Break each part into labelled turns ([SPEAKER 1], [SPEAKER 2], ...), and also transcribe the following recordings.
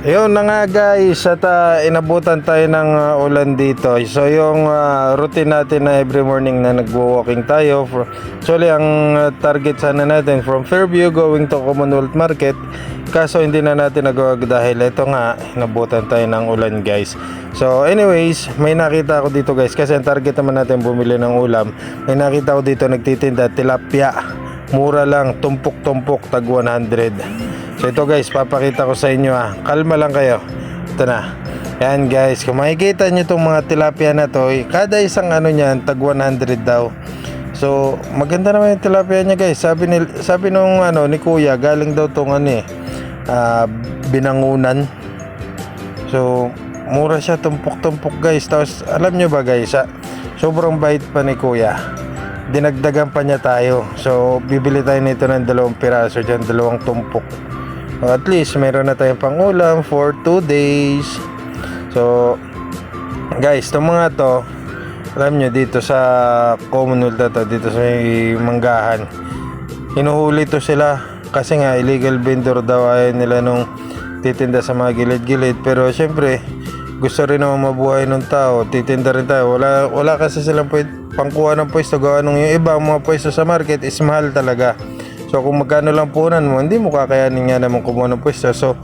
[SPEAKER 1] Yun na nga guys, at ah, inabutan tayo ng ah, ulan dito. So yung ah, routine natin na every morning na nagwo-walking tayo. Actually ang target sana natin from Fairview going to Commonwealth Market. Kaso hindi na natin nagawa dahil ito nga, inabutan tayo ng ulan guys. So anyways, may nakita ako dito guys kasi ang target naman natin bumili ng ulam. May nakita ko dito nagtitinda tilapia. Mura lang, tumpok-tumpok, tag 100. So ito guys, papakita ko sa inyo ah. Kalma lang kayo. Ito na. Yan guys, kung makikita nyo itong mga tilapia na to, eh, kada isang ano niyan, tag 100 daw. So, maganda naman yung tilapia niya guys. Sabi, ni, sabi nung ano, ni kuya, galing daw tong ano eh, ah, binangunan. So, mura siya, tumpok-tumpok guys. Tapos, alam nyo ba guys, ah, sobrang bait pa ni kuya. Dinagdagan pa niya tayo. So, bibili tayo nito ng dalawang piraso dyan, dalawang tumpok. At least, meron na tayong pangulam for 2 days. So, guys, itong mga to, alam nyo, dito sa Commonwealth na to, dito sa may manggahan, hinuhuli to sila kasi nga illegal vendor daw ayaw nila nung titinda sa mga gilid-gilid. Pero syempre, gusto rin naman mabuhay ng tao, titinda rin tayo. Wala, wala kasi silang pwede, pangkuha ng pwesto gawa nung yung iba, mga pwesto sa market is mahal talaga. So kung magkano lang punan mo, hindi mo kakayanin nga naman kumuha ng pwesto. So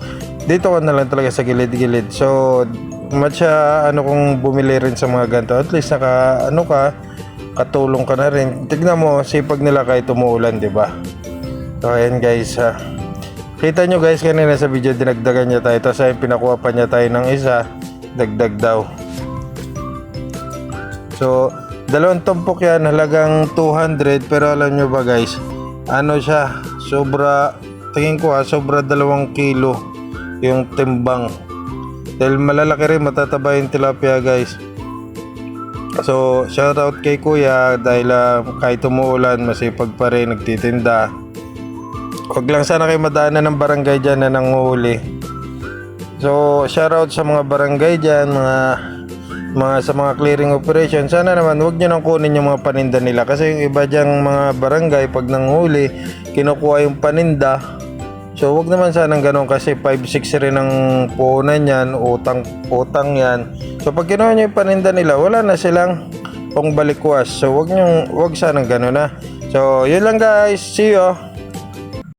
[SPEAKER 1] dito ka na lang talaga sa gilid-gilid. So much ah, ano kung bumili rin sa mga ganito, at least naka ano ka, katulong ka na rin. Tignan mo, sipag nila kahit umuulan, di ba? So ayan guys, ha. Kita nyo guys kanina sa video dinagdagan niya tayo tapos ayun pinakuha pa niya tayo ng isa dagdag daw So dalawang tumpok yan halagang 200 pero alam nyo ba guys ano siya sobra tingin ko ha sobra dalawang kilo yung timbang dahil malalaki rin matataba yung tilapia guys So, shout out kay Kuya dahil ah, kahit umuulan, masipag pa rin, nagtitinda. Huwag lang sana kayo madaanan ng barangay dyan na nanguhuli. So, shout out sa mga barangay dyan, mga mga sa mga clearing operation. Sana naman huwag nyo nang kunin yung mga paninda nila kasi yung iba dyang mga barangay pag nanghuli, kinukuha yung paninda. So, wag naman sanang ganun kasi 5-6 rin ang puhunan yan, utang, utang yan. So, pag kinuha nyo yung paninda nila, wala na silang pang balikwas. So, wag nyo, wag sanang ganun na. So, yun lang guys. See you.